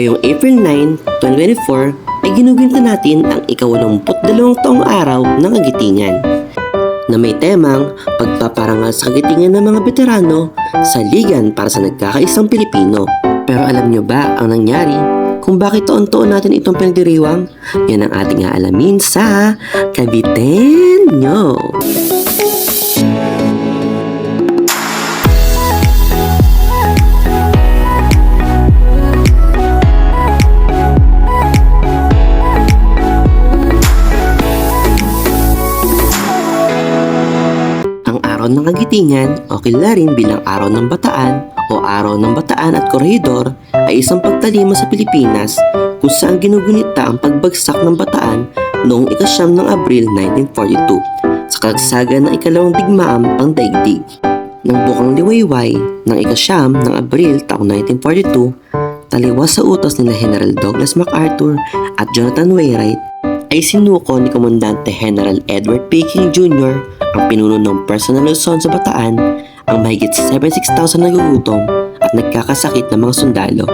Ngayong April 9, 2024 ay ginuginto natin ang ikawalumput dalawang taong araw ng Agitingan na may temang pagpaparangal sa kagitingan ng mga veterano sa ligan para sa nagkakaisang Pilipino. Pero alam nyo ba ang nangyari? Kung bakit taon-taon natin itong pinagdiriwang? Yan ang ating aalamin sa Kabitenyo! Ang araw ng kagitingan o kilala rin bilang araw ng bataan o araw ng bataan at korehidor ay isang pagtalima sa Pilipinas kung saan ginugunita ang pagbagsak ng bataan noong ikasyam ng Abril 1942 sa kalagsagan ng ikalawang digmaang pangdaigdig. Nang bukang liwayway ng ikasyam ng Abril taong 1942, taliwas sa utos ni General Douglas MacArthur at Jonathan Wainwright ay sinuko ni Komandante General Edward P. King Jr. ang pinuno ng personal Luzon sa Bataan ang mahigit 76,000 nagugutom at nagkakasakit na mga sundalo.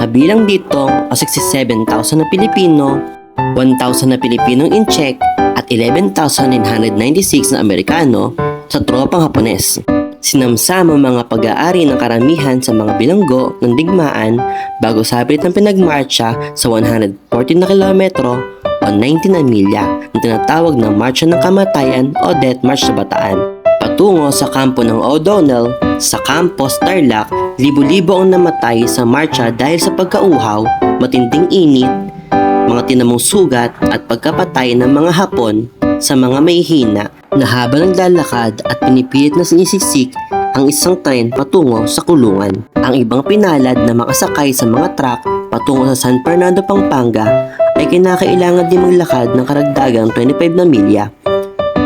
Kabilang dito ang 67,000 na Pilipino, 1,000 na Pilipinong in-check at 11,996 na Amerikano sa tropang Hapones. Sinamsama ang mga pag-aari ng karamihan sa mga bilanggo ng digmaan bago sabit ng pinagmarcha sa 114 na kilometro o 19 na milya na tinatawag na Marcha ng Kamatayan o Death March sa Bataan. Patungo sa kampo ng O'Donnell, sa Campos Tarlac, libo-libo ang namatay sa marcha dahil sa pagkauhaw, matinding init, mga tinamong sugat at pagkapatay ng mga Hapon sa mga mahihina na habang naglalakad at pinipilit na sinisiksik ang isang tren patungo sa kulungan. Ang ibang pinalad na makasakay sa mga truck patungo sa San Fernando, Pampanga ay kinakailangan din maglakad ng karagdagang 25 na milya.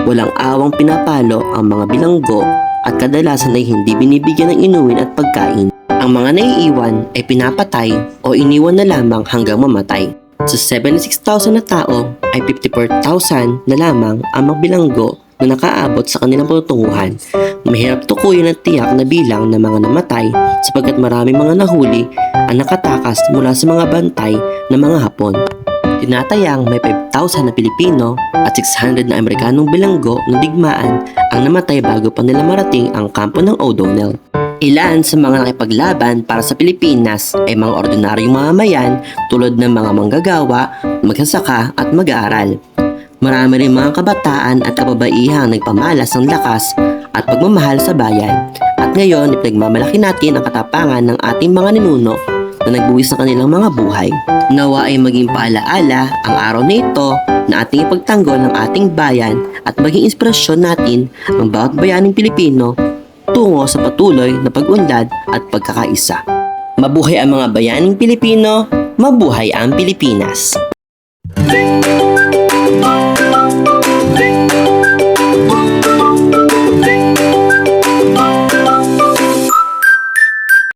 Walang awang pinapalo ang mga bilanggo at kadalasan ay hindi binibigyan ng inuwin at pagkain. Ang mga naiiwan ay pinapatay o iniwan na lamang hanggang mamatay. Sa 76,000 na tao ay 54,000 na lamang ang mga bilanggo na nakaabot sa kanilang patutunguhan. Mahirap tukuyin ang tiyak na bilang ng mga namatay sapagkat maraming mga nahuli ang nakatakas mula sa mga bantay ng mga Hapon. Tinatayang may 5,000 na Pilipino at 600 na Amerikanong bilanggo ng digmaan ang namatay bago pa nila marating ang kampo ng O'Donnell. Ilan sa mga nakipaglaban para sa Pilipinas ay mga ordinaryong mamamayan tulad ng mga manggagawa, magsasaka at mag-aaral. Marami rin mga kabataan at kababaihang nagpamalas ng lakas at pagmamahal sa bayan. At ngayon, ipinagmamalaki natin ang katapangan ng ating mga ninuno na nagbuwis ng kanilang mga buhay. Nawa ay maging paalaala ang araw na ito na ating ipagtanggol ng ating bayan at maging inspirasyon natin ang bawat bayaning Pilipino tungo sa patuloy na pag-unlad at pagkakaisa. Mabuhay ang mga bayaning Pilipino, mabuhay ang Pilipinas!